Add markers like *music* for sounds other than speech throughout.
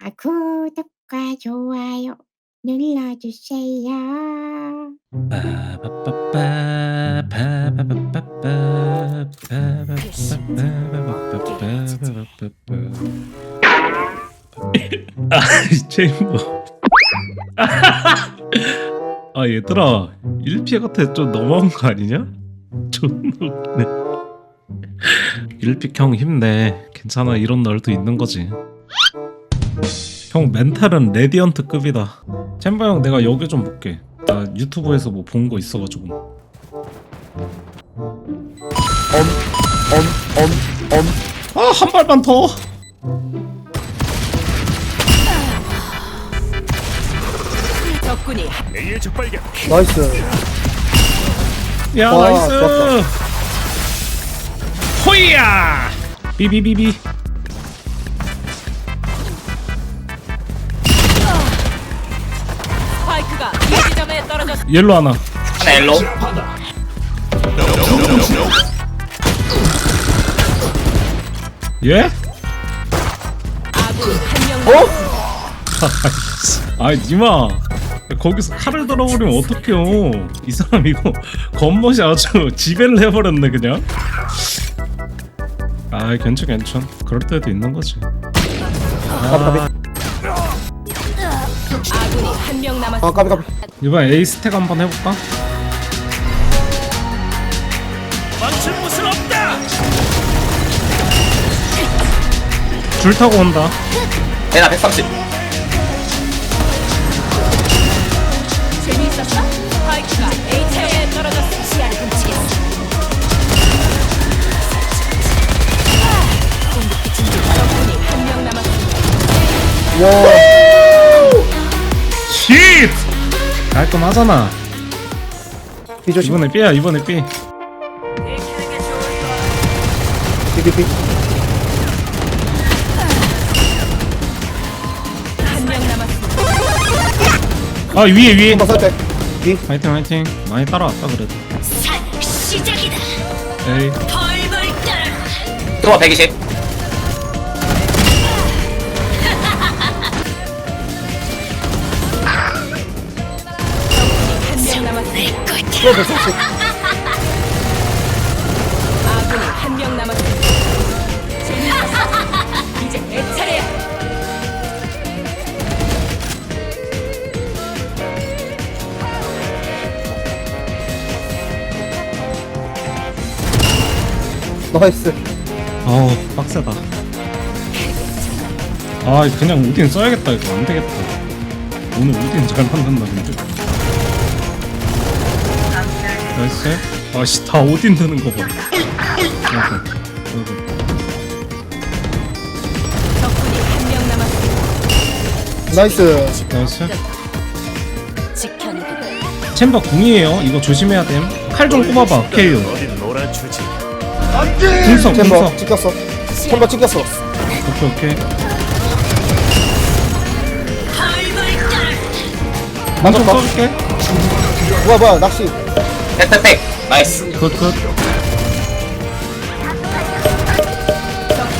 아, 구독과 좋아요 눌러주세요. 아, 제이모. 아, 얘들아. 1피해 같아. 좀 너무한 거 아니냐? 존나 웃네. 1픽 형 힘내. 괜찮아. 이런 날도 있는 거지. 형 멘탈은 레디언트 급이다. 챔버 형 내가 여기 좀 볼게. 나 유튜브에서 뭐 본 거 있어가지고. 아, 한 발만 더. 적군이 A의 적발견. 나이스. 야, 와, 나이스. 좋았다. 호이야. 비비비비. 옐로 하나. 하나 엘로 예? 한명 *laughs* 아, 니마. 거기서 칼을 들어버리면 어떡해요. 이 사람 이거 *laughs* 겉멋이 아주 *laughs* 지배를 해버렸네 그냥. 아, 괜찮 괜찮. 그럴 때도 있는 거지. 아군이 한 명 남았습니다. 아, 까비, 까비. 이번 에이 스택 한번 해볼까? 망칠 곳은 없다. 줄 타고 온다. 대나 130 재미있었어? 스파이크가 A 지점에 떨어졌습니다. 시야를 훔치겠어. 공격기 진주 적군이 한 명 남았습니다. 와, 쉿! 깔끔하잖아. 비조심. 이번에 B야 이번에 B. 남았습니다. 아 위에 위에. 한번 때. 화이팅 화이팅. 많이 따라왔다 그래도. 시작이다. 에이. 벌벌 떨. 들어와 120 이제 내 차례야. 나이스. 아우 빡세다. 아 그냥 우딘 써야겠다 이거 안 되겠다. 오늘 우딘 잘 만든다 근데. 나이스. 아씨 다 오딘 드는 거 봐. 아이고, 아이고. 적군이 한 명 남았습니다. 나이스. 나이스. 챔버 궁이에요. 이거 조심해야 됨. 칼 좀 꼽아봐. 케이오. 놀아주지. 궁석 챔버. 찍혔어. 챔버 찍혔어. 오케이 오케이. 먼저 맞췄다. 써줄게. 뭐야, 뭐야, 낚시. 백백백 나이스 굿 굿.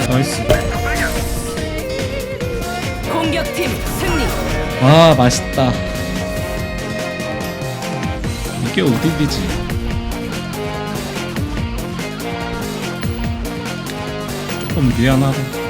나이스. 공격팀 승리. 아 맛있다. 이게 오디비지. 조금 미안하다.